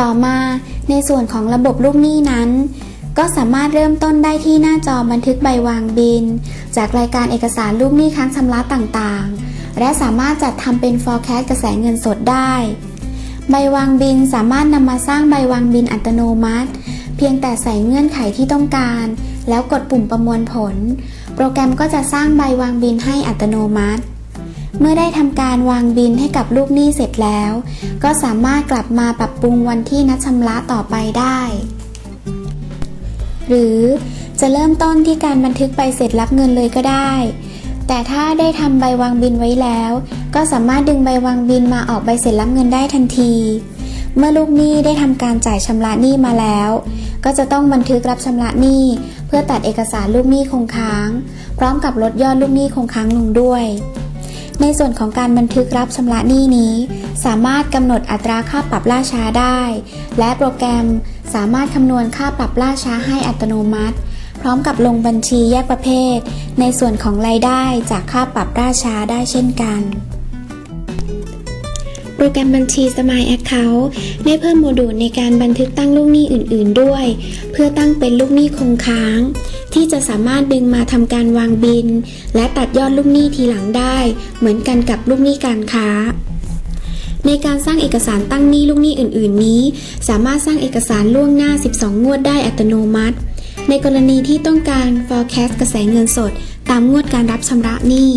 ต่อมาในส่วนของระบบลูกหนี้นั้น ก็สามารถเริ่มต้นได้ที่หน้าจอบันทึกใบวางบิน จากรายการเอกสารลูกหนี้ค้างชำระต่างๆ และสามารถจัดทำเป็น forecast กระแสเงินสดได้ ใบวางบินสามารถนำมาสร้างใบวางบินอัตโนมัติ เพียงแต่ใส่เงื่อนไขที่ต้องการ แล้วกดปุ่มประมวลผล โปรแกรมก็จะสร้างใบวางบินให้อัตโนมัติ เมื่อได้ทำการวางบินให้กับลูกหนี้เสร็จแล้ว ก็สามารถกลับมาปรับปรุงวันที่นัดชำระต่อไปได้ หรือจะเริ่มต้นที่การบันทึกใบเสร็จรับเงินเลยก็ได้ แต่ถ้าได้ทำใบวางบินไว้แล้ว ก็สามารถดึงใบวางบินมาออกใบเสร็จรับเงินได้ทันที เมื่อลูกหนี้ได้ทำการจ่ายชำระหนี้มาแล้ว ก็จะต้องบันทึกรับชำระหนี้ เพื่อตัดเอกสารลูกหนี้คงค้าง พร้อมกับลดยอดลูกหนี้คงค้างลงด้วย ในส่วนของการบันทึกรับชำระหนี้นี้ สามารถกำหนดอัตราค่าปรับล่าช้าได้ และโปรแกรมสามารถคำนวณค่าปรับล่าช้าให้อัตโนมัติ พร้อมกับลงบัญชีแยกประเภท ในส่วนของรายได้จากค่าปรับล่าช้าได้เช่นกันโปรแกรมบัญชี Smile Account ได้เพิ่มโมดูลในการบันทึกตั้งลูกหนี้อื่น ๆ ด้วย เพื่อตั้งเป็นลูกหนี้คงค้าง ที่จะสามารถดึงมาทำการวางบิน และตัดยอดลูกหนี้ทีหลังได้ เหมือนกันกับลูกหนี้การค้า ในการสร้างเอกสารตั้งหนี้ลูกหนี้อื่น ๆ นี้ สามารถสร้างเอกสารล่วงหน้า 12 งวดได้อัตโนมัติ ในกรณีที่ต้องการ forecast กระแสเงินสด ตามงวดการรับชำระหนี้